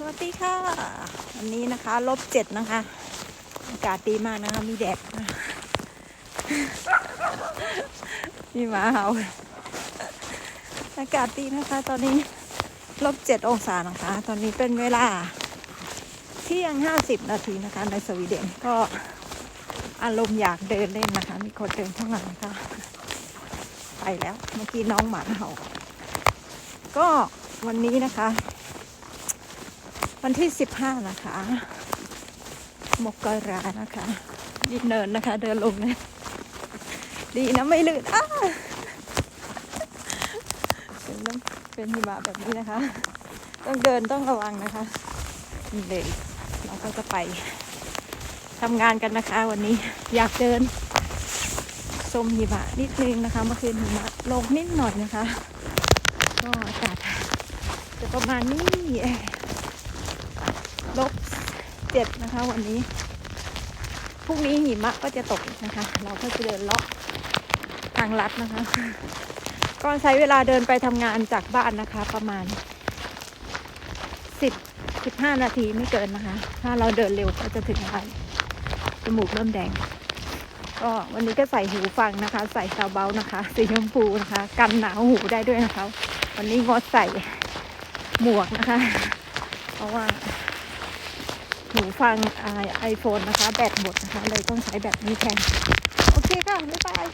สวัสดีค่ะ วันนี้นะคะลบเจ็ดนะคะ อากาศดีมากนะคะมีแดดมีหมาเห่าอากาศดีนะคะ ตอนนี้ลบเจ็ดองศานะคะ ตอนนี้เป็นเวลาเที่ยงห้าสิบนาทีนะคะ ในสวีเดนก็อารมณ์อยากเดินเล่นนะคะ มีคนเดินข้างหลังนะคะไปแล้วเมื่อกี้น้องหมาเห่า ก็วันนี้นะคะ วันที่สิบห้านะคะ มกรานะคะนี่เนินนะคะ เดินลงเลยดีนะไม่ลื่นอ้าเป็นต้องเป็นหิมะแบบนี้นะคะ ต้องเดินต้องระวังนะคะนี่เลยเราก็จะไปทำงานกันนะคะ วันนี้อยากเดินชมหิมะนิดนึงนะคะ เมื่อคืนหิมะลงนิดหน่อยนะคะ ก็อากาศจะประมาณนี้ ลบเจ็ดนะคะ วันนี้พรุ่งนี้หิมะก็จะตกนะคะ เราก็จะเดินเลาะทางลัดนะคะ ก็ใช้เวลาเดินไปทำงานจากบ้านนะคะ ประมาณสิบสิบห้านาทีไม่เกินนะคะ ถ้าเราเดินเร็วก็จะถึงบ้านจมูกเริ่มแดง ก็วันนี้ก็ใส่หูฟังนะคะ ใส่ซาวเบลนะคะ สีชมพูนะคะ กันหนาวหูได้ด้วยนะคะ วันนี้งดใส่หมวกนะคะ เพราะว่า หูฟังไอโฟนนะคะ แบตหมดนะคะ เลยต้องใช้แบบนี้แทน โอเคค่ะ บ๊ายบาย